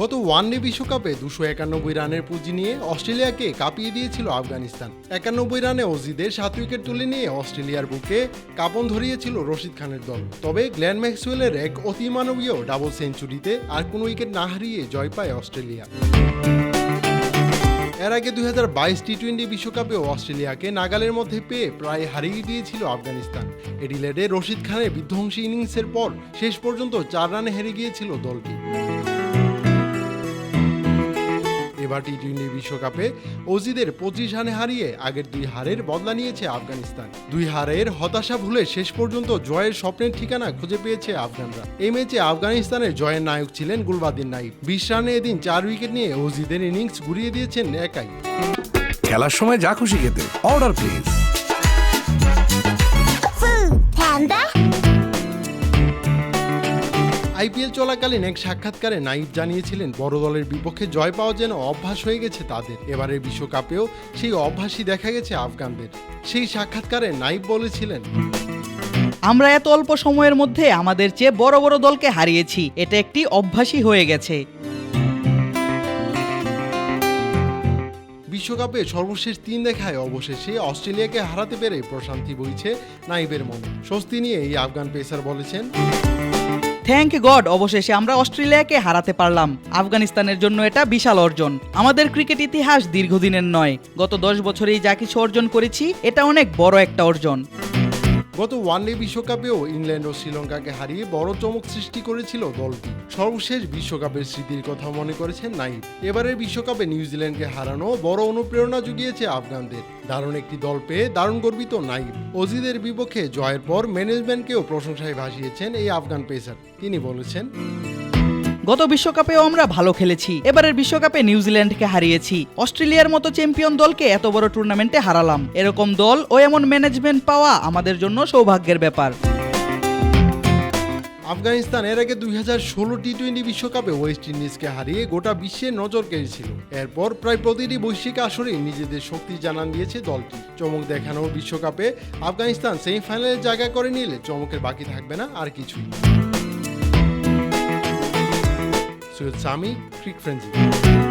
গত ওয়ানডে বিশ্বকাপে দুশো একানব্বই রানের পুঁজি নিয়ে অস্ট্রেলিয়াকে কাঁপিয়ে দিয়েছিল আফগানিস্তান। একানব্বই রানে অজিদের সাত উইকেট তুলে নিয়ে অস্ট্রেলিয়ার বুকে কাপন ধরিয়েছিল রশিদ খানের দল। তবে গ্ল্যান ম্যাক্সওয়েলের এক অতিমানবীয় ডাবল সেঞ্চুরিতে আর কোনো উইকেট না হারিয়ে জয় পায় অস্ট্রেলিয়া। এর আগে দুই হাজার বাইশ টি টোয়েন্টি বিশ্বকাপেও অস্ট্রেলিয়াকে নাগালের মধ্যে পেয়ে প্রায় হারিয়ে দিয়েছিল আফগানিস্তান। এডিলেডে রশিদ খানের বিধ্বংসী ইনিংসের পর শেষ পর্যন্ত চার রানে হেরে গিয়েছিল দলটি। এবার টি টোয়েন্টি বিশ্বকাপে অজিদের পঁচিশ রানে হারিয়ে আগের দুই হারের বদলা নিয়েছে আফগানিস্তান। দুই হারের হতাশা ভুলে শেষ পর্যন্ত জয়ের স্বপ্নের ঠিকানা খুঁজে পেয়েছে আফগানরা। এই ম্যাচে আফগানিস্তানের জয়ের নায়ক ছিলেন গুলবাদিন নাইফ। বিশ রানে এদিন চার উইকেট নিয়ে অজিদের ইনিংস ঘুরিয়ে দিয়েছেন একাই। খেলার সময় যা খুশি খেতে, অর্ডার প্লিজ। আইপিএল চলাকালীন এক সাক্ষাৎকারে নাইব জানিয়েছিলেন বড় দলের বিপক্ষে জয় পাওয়া যেন অভ্যাস হয়ে গেছে তাদের। এবারের বিশ্বকাপেও সেই অভ্যাসই দেখা গেছে আফগানদের। সেই সাক্ষাৎকারে নাইব বলেছিলেন আমরা এত অল্প সময়ের মধ্যে আমাদের চেয়ে বড় বড় দলকে হারিয়েছি এটা একটি অভ্যাসই হয়ে গেছে। বিশ্বকাপে সর্বশেষ তিন দেখায় অবশেষে অস্ট্রেলিয়াকে হারাতে পেরে প্রশান্তি বইছে নাইবের মনে। স্বস্তি নিয়ে এই আফগান পেসার বলেছেন থ্যাংক গড অবশেষে আমরা অস্ট্রেলিয়াকে হারাতে পারলাম। আফগানিস্তানের জন্য এটা বিশাল অর্জন। আমাদের ক্রিকেট ইতিহাস দীর্ঘদিনের নয়। গত দশ বছরেই যা কিছু অর্জন করেছি, এটা অনেক বড় একটা অর্জন। গত ওয়ানডে বিশ্বকাপেও ইংল্যান্ড ও শ্রীলঙ্কাকে হারিয়ে বড় চমক সৃষ্টি করেছিল দলটি। সর্বশেষ বিশ্বকাপের স্মৃতির কথা মনে করেছেন নাইব। এবারের বিশ্বকাপে নিউজিল্যান্ডকে হারানো বড় অনুপ্রেরণা জুগিয়েছে আফগানদের। দারুণ একটি দল পেয়ে দারুণ গর্বিত নাইব। অজিদের বিপক্ষে জয়ের পর ম্যানেজমেন্টকেও প্রশংসায় ভাসিয়েছেন এই আফগান পেসার। তিনি বলেছেন গত বিশ্বকাপেও আমরা ভালো খেলেছি। এবারের বিশ্বকাপে নিউজিল্যান্ডকে হারিয়েছি। অস্ট্রেলিয়ার মতো চ্যাম্পিয়ন দলকে এত বড় টুর্নামেন্টে হারালাম। এরকম দল ও এমন ম্যানেজমেন্ট পাওয়া আমাদের জন্য সৌভাগ্যের ব্যাপার। আফগানিস্তান এর আগে দুই হাজার ষোলো টি টোয়েন্টি বিশ্বকাপে ওয়েস্ট ইন্ডিজকে হারিয়ে গোটা বিশ্বের নজর কেড়েছিল। এরপর প্রায় প্রতিটি বৈশ্বিক আসরে নিজেদের শক্তি জানান দিয়েছে দলটি। চমক দেখানো বিশ্বকাপে আফগানিস্তান সেমিফাইনালে জায়গা করে নিলে চমকের বাকি থাকবে না আর কিছুই। সৈয়দ সামি ক্রিক ফ্রেন্সি